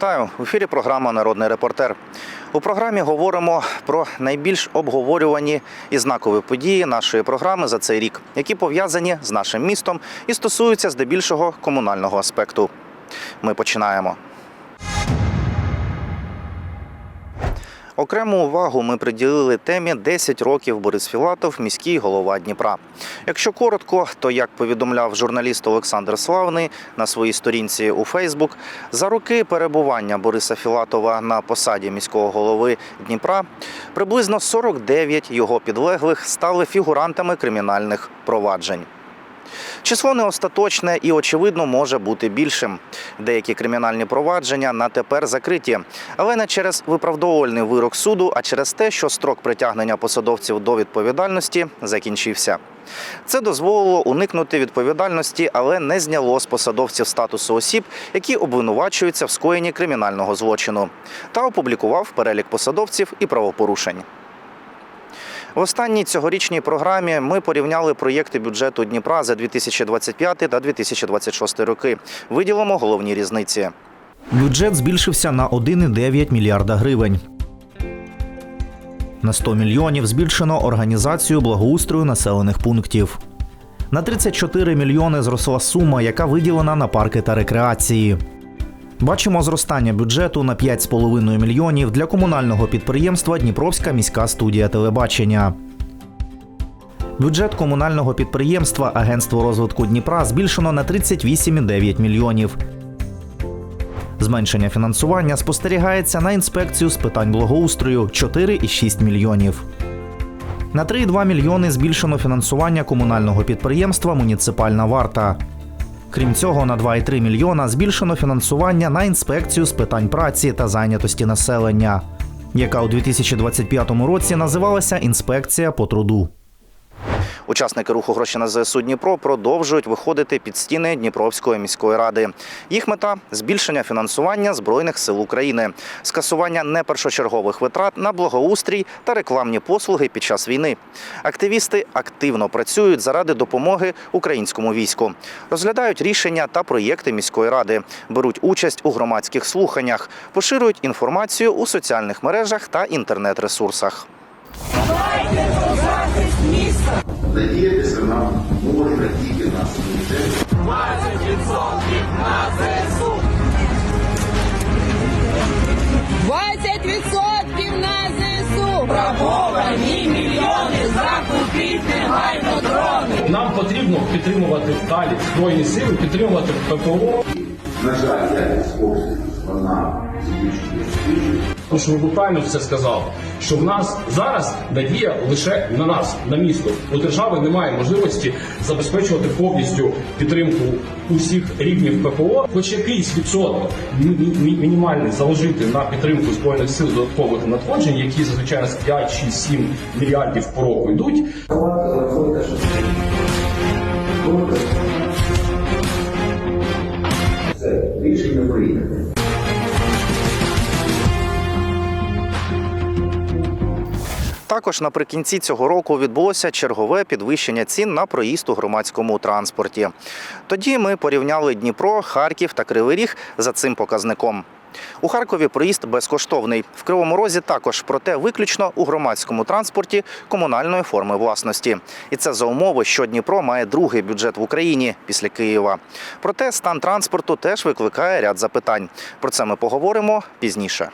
Вітаю в ефірі. Програма Народний репортер. У програмі говоримо про найбільш обговорювані і знакові події нашої програми за цей рік, які пов'язані з нашим містом і стосуються здебільшого комунального аспекту. Ми починаємо. Окрему увагу ми приділили темі «10 років Борис Філатов, міський голова Дніпра. Якщо коротко, то як повідомляв журналіст Олександр Славний на своїй сторінці у Фейсбук, за роки перебування Бориса Філатова на посаді міського голови Дніпра приблизно 49 його підлеглих стали фігурантами кримінальних проваджень. Число не остаточне і, очевидно, може бути більшим. Деякі кримінальні провадження на тепер закриті, але не через виправдовувальний вирок суду, а через те, що строк притягнення посадовців до відповідальності закінчився. Це дозволило уникнути відповідальності, але не зняло з посадовців статусу осіб, які обвинувачуються в скоєнні кримінального злочину, та опублікував перелік посадовців і правопорушень. В останній цьогорічній програмі ми порівняли проєкти бюджету Дніпра за 2025 та 2026 роки. Виділимо головні різниці. Бюджет збільшився на 1,9 мільярда гривень. На 100 мільйонів збільшено організацію благоустрою населених пунктів. На 34 мільйони зросла сума, яка виділена на парки та рекреації. Бачимо зростання бюджету на 5,5 мільйонів для комунального підприємства Дніпровська міська студія телебачення. Бюджет комунального підприємства Агентство розвитку Дніпра збільшено на 38,9 мільйонів. Зменшення фінансування спостерігається на інспекцію з питань благоустрою 4,6 мільйонів. На 3,2 мільйони збільшено фінансування комунального підприємства Муніципальна варта. Крім цього, на 2,3 мільйона збільшено фінансування на інспекцію з питань праці та зайнятості населення, яка у 2025 році називалася Інспекція по труду. Учасники руху гроші на ЗСУ Дніпро продовжують виходити під стіни Дніпровської міської ради. Їх мета збільшення фінансування збройних сил України, скасування непершочергових витрат на благоустрій та рекламні послуги під час війни. Активісти активно працюють заради допомоги українському війську, розглядають рішення та проєкти міської ради, беруть участь у громадських слуханнях, поширюють інформацію у соціальних мережах та інтернет-ресурсах. Надіятися нам можна тільки на суверенітет. 20% на ЗСУ! Враховані мільйони закупіть негайно дрони! Нам потрібно підтримувати далі збройні сили, підтримувати ППО. На жаль, якість обстрілів вона збільшує. Тому що ви правильно все сказали, що в нас зараз надія лише на нас, на місто. У держави немає можливості забезпечувати повністю підтримку усіх рівнів ППО. Хоч якийсь відсоток мі- мі- мінімальний заложити на підтримку збройних сил додаткових надходжень, які зазвичай у нас 5, 6, 7 мільярдів по року йдуть. Також наприкінці цього року відбулося чергове підвищення цін на проїзд у громадському транспорті. Тоді ми порівняли Дніпро, Харків та Кривий Ріг за цим показником. У Харкові проїзд безкоштовний. В Кривому Розі також, проте виключно у громадському транспорті комунальної форми власності. І це за умови, що Дніпро має другий бюджет в Україні після Києва. Проте стан транспорту теж викликає ряд запитань. Про це ми поговоримо пізніше.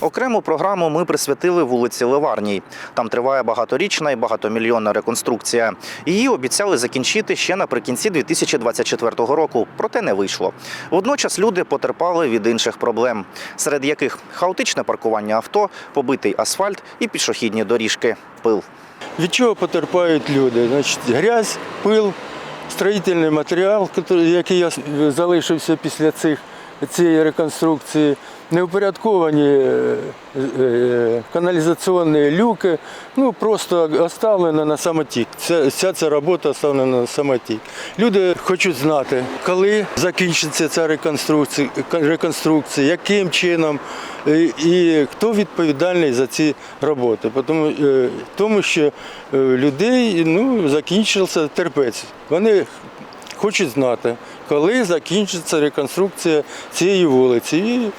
Окрему програму ми присвятили вулиці Леварній. Там триває багаторічна і багатомільйонна реконструкція. Її обіцяли закінчити ще наприкінці 2024 року, проте не вийшло. Водночас люди потерпали від інших проблем, серед яких хаотичне паркування авто, побитий асфальт і пішохідні доріжки. Пил. Від чого потерпають люди? Значить, грязь, пил, строїтельний матеріал, який я залишився після цих, цієї реконструкції, неупорядковані е, е, каналізаційні люки, ну просто оставлено на самотік. Ця, вся ця робота оставлена на самотік. Люди хочуть знати, коли закінчиться ця реконструкція, реконструкція яким чином е, і хто відповідальний за ці роботи. Тому, е, тому що людей ну, закінчився терпець. Вони хочуть знати, коли закінчиться реконструкція цієї вулиці, і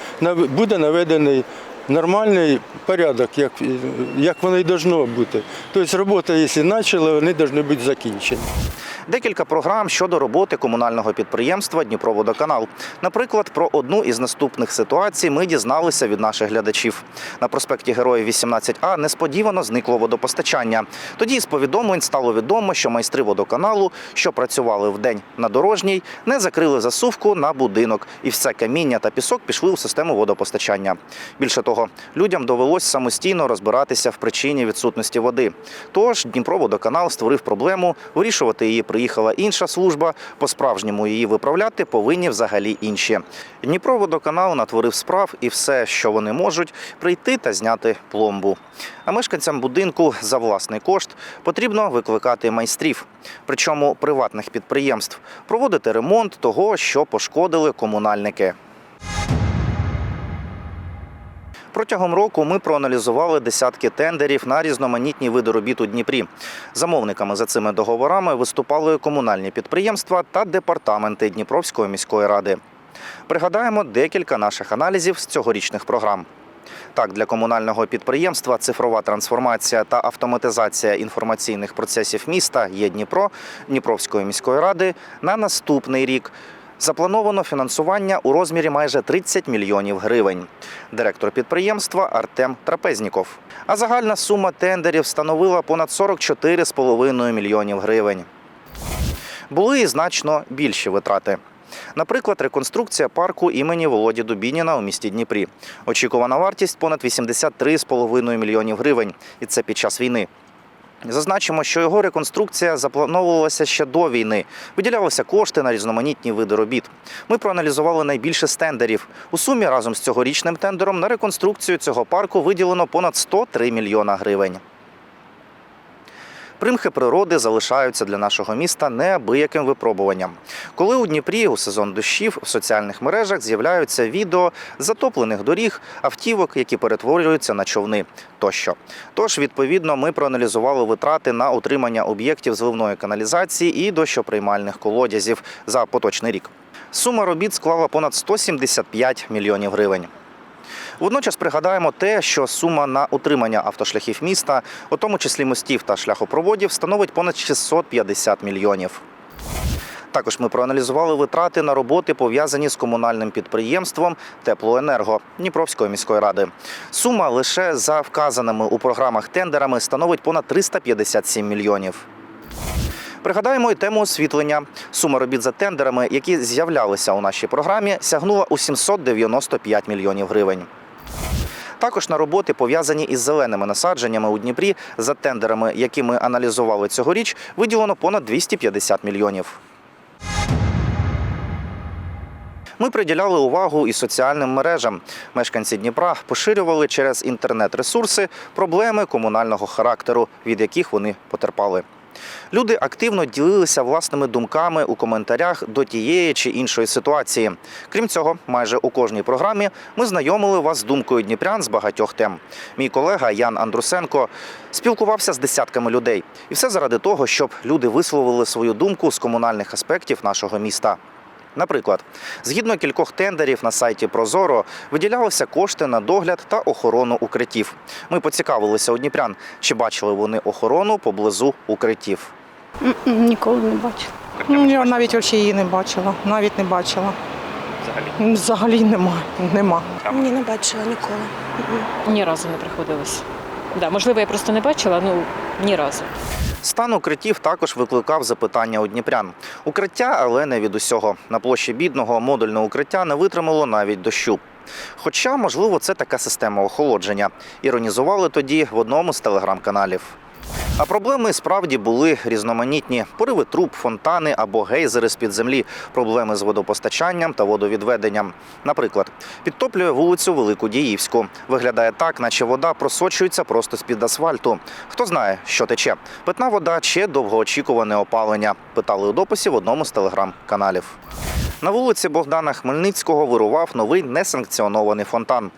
буде наведений нормальний порядок, як, як воно і повинно бути. Тобто робота, якщо почали, вони повинні бути закінчені. Декілька програм щодо роботи комунального підприємства Дніпроводоканал. Наприклад, про одну із наступних ситуацій ми дізналися від наших глядачів. На проспекті Героїв 18А несподівано зникло водопостачання. Тоді з повідомлень стало відомо, що майстри водоканалу, що працювали в день на дорожній, не закрили засувку на будинок, і все каміння та пісок пішли у систему водопостачання. Більше того, людям довелось самостійно розбиратися в причині відсутності води. Тож Дніпроводоканал створив проблему, вирішувати її приїхала інша служба. По-справжньому її виправляти повинні взагалі інші. Дніпроводоканал натворив справ і все, що вони можуть, прийти та зняти пломбу. А мешканцям будинку за власний кошт потрібно викликати майстрів, причому приватних підприємств, проводити ремонт того, що пошкодили комунальники. Протягом року ми проаналізували десятки тендерів на різноманітні види робіт у Дніпрі. Замовниками за цими договорами виступали комунальні підприємства та департаменти Дніпровської міської ради. Пригадаємо декілька наших аналізів з цьогорічних програм. Так, для комунального підприємства цифрова трансформація та автоматизація інформаційних процесів міста є Дніпро Дніпровської міської ради на наступний рік. Заплановано фінансування у розмірі майже 30 мільйонів гривень. Директор підприємства Артем Трапезніков. А загальна сума тендерів становила понад 44,5 мільйонів гривень. Були і значно більші витрати. Наприклад, реконструкція парку імені Володі Дубініна у місті Дніпрі. Очікувана вартість понад 83,5 мільйонів гривень, і це під час війни. Зазначимо, що його реконструкція заплановувалася ще до війни. Виділялися кошти на різноманітні види робіт. Ми проаналізували найбільше стендерів. У сумі разом з цьогорічним тендером на реконструкцію цього парку виділено понад 103 мільйона гривень. Примхи природи залишаються для нашого міста неабияким випробуванням. Коли у Дніпрі у сезон дощів в соціальних мережах з'являються відео затоплених доріг, автівок, які перетворюються на човни тощо. Тож, відповідно, ми проаналізували витрати на утримання об'єктів зливної каналізації і дощоприймальних колодязів за поточний рік. Сума робіт склала понад 175 мільйонів гривень. Водночас пригадаємо те, що сума на утримання автошляхів міста, у тому числі мостів та шляхопроводів, становить понад 650 мільйонів. Також ми проаналізували витрати на роботи, пов'язані з комунальним підприємством Теплоенерго Дніпровської міської ради. Сума лише за вказаними у програмах тендерами становить понад 357 мільйонів. Пригадаємо і тему освітлення. Сума робіт за тендерами, які з'являлися у нашій програмі, сягнула у 795 мільйонів гривень. Також на роботи, пов'язані із зеленими насадженнями у Дніпрі, за тендерами, які ми аналізували цьогоріч, виділено понад 250 мільйонів. Ми приділяли увагу і соціальним мережам. Мешканці Дніпра поширювали через інтернет-ресурси проблеми комунального характеру, від яких вони потерпали. Люди активно ділилися власними думками у коментарях до тієї чи іншої ситуації. Крім цього, майже у кожній програмі ми знайомили вас з думкою дніпрян з багатьох тем. Мій колега Ян Андрусенко спілкувався з десятками людей, і все заради того, щоб люди висловили свою думку з комунальних аспектів нашого міста. Наприклад, згідно кількох тендерів на сайті Прозоро виділялися кошти на догляд та охорону укриттів. Ми поцікавилися у дніпрян, чи бачили вони охорону поблизу укриттів. Ніколи не бачила. Ну, Я навіть очі її не бачила, навіть не бачила. Взагалі? Взагалі нема. нема. Ні, не бачила ніколи. Ні разу не приходилось. Да, можливо, я просто не бачила, ну ні разу. Стан укриттів також викликав запитання у дніпрян. Укриття, але не від усього. На площі бідного модульне укриття не витримало навіть дощу. Хоча, можливо, це така система охолодження. Іронізували тоді в одному з телеграм-каналів. А проблеми справді були різноманітні: пориви труб, фонтани або гейзери з-під землі, проблеми з водопостачанням та водовідведенням. Наприклад, підтоплює вулицю Велику Діївську. Виглядає так, наче вода просочується просто з-під асфальту. Хто знає, що тече? Питна вода чи довгоочікуване опалення? Питали у дописі в одному з телеграм-каналів. На вулиці Богдана Хмельницького вирував новий несанкціонований фонтан.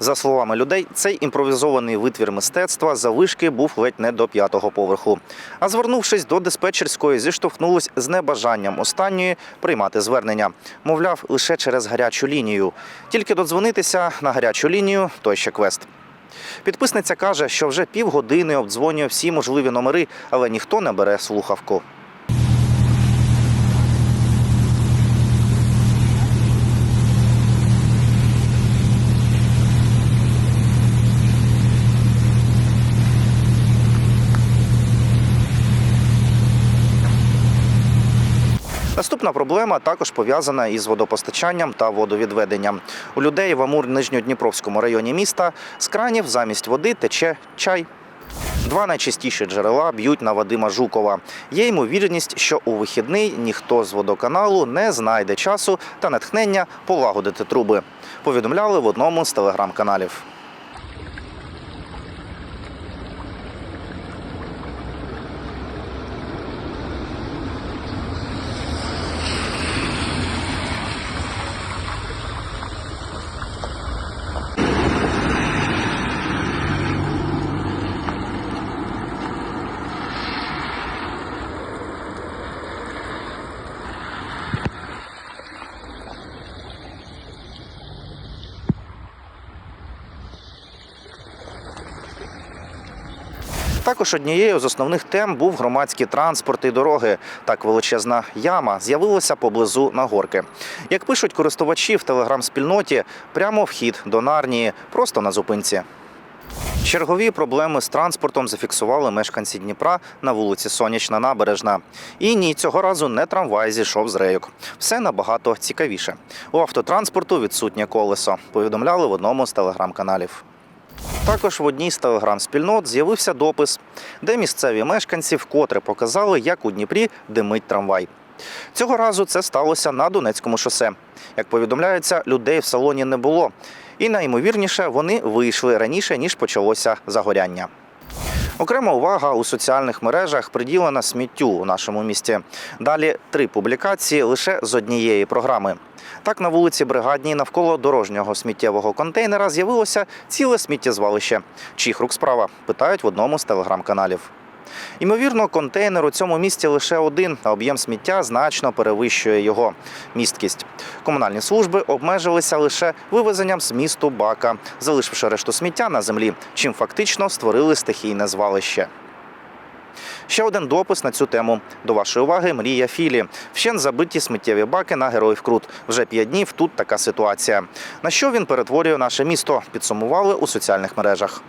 За словами людей, цей імпровізований витвір мистецтва завишки був ледь не до п'ятого поверху. А звернувшись до диспетчерської, зіштовхнулись з небажанням останньої приймати звернення. Мовляв, лише через гарячу лінію. Тільки додзвонитися на гарячу лінію той ще квест. Підписниця каже, що вже півгодини обдзвонює всі можливі номери, але ніхто не бере слухавку. Наступна проблема також пов'язана із водопостачанням та водовідведенням. У людей в Амур-Нижньодніпровському районі міста з кранів замість води тече чай. Два найчастіші джерела б'ють на Вадима Жукова. Є ймовірність, що у вихідний ніхто з водоканалу не знайде часу та натхнення полагодити труби. Повідомляли в одному з телеграм-каналів. Також однією з основних тем був громадський транспорт і дороги. Так величезна яма з'явилася поблизу Нагорки. Як пишуть користувачі в телеграм-спільноті, прямо вхід до Нарнії, просто на зупинці. Чергові проблеми з транспортом зафіксували мешканці Дніпра на вулиці Сонячна Набережна. І ні, цього разу не трамвай зійшов з рейок. Все набагато цікавіше. У автотранспорту відсутнє колесо. Повідомляли в одному з телеграм-каналів. Також в одній з телеграм-спільнот з'явився допис, де місцеві мешканці вкотре показали, як у Дніпрі димить трамвай. Цього разу це сталося на Донецькому шосе. Як повідомляється, людей в салоні не було. І найімовірніше, вони вийшли раніше, ніж почалося загоряння. Окрема увага у соціальних мережах приділена сміттю у нашому місті. Далі три публікації лише з однієї програми. Так, на вулиці Бригадній навколо дорожнього сміттєвого контейнера з'явилося ціле сміттєзвалище. Чиїх рук справа? Питають в одному з телеграм-каналів. Ймовірно, контейнер у цьому місті лише один, а об'єм сміття значно перевищує його місткість. Комунальні служби обмежилися лише вивезенням з місту бака, залишивши решту сміття на землі, чим фактично створили стихійне звалище. Ще один допис на цю тему. До вашої уваги мрія Філі. Вщен забиті сміттєві баки на героїв Крут. Вже п'ять днів тут така ситуація. На що він перетворює наше місто? Підсумували у соціальних мережах.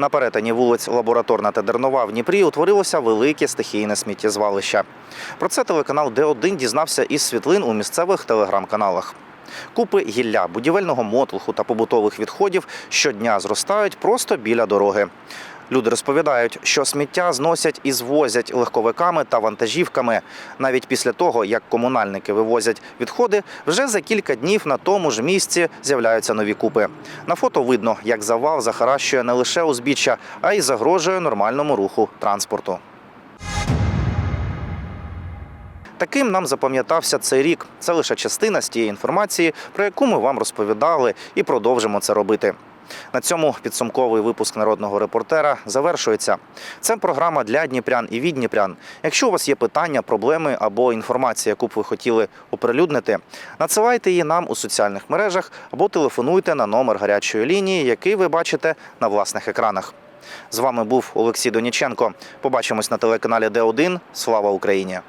На перетині вулиць Лабораторна та Дернова в Дніпрі утворилося велике стихійне сміттєзвалище. Про це телеканал Д1 дізнався із світлин у місцевих телеграм-каналах. Купи гілля, будівельного мотлуху та побутових відходів щодня зростають просто біля дороги. Люди розповідають, що сміття зносять і звозять легковиками та вантажівками. Навіть після того, як комунальники вивозять відходи, вже за кілька днів на тому ж місці з'являються нові купи. На фото видно, як завал захаращує не лише узбіччя, а й загрожує нормальному руху транспорту. Таким нам запам'ятався цей рік. Це лише частина з тієї інформації, про яку ми вам розповідали, і продовжимо це робити. На цьому підсумковий випуск народного репортера завершується. Це програма для дніпрян і від дніпрян. Якщо у вас є питання, проблеми або інформація, яку б ви хотіли оприлюднити, надсилайте її нам у соціальних мережах або телефонуйте на номер гарячої лінії, який ви бачите на власних екранах. З вами був Олексій Доніченко. Побачимось на телеканалі Д1. Слава Україні!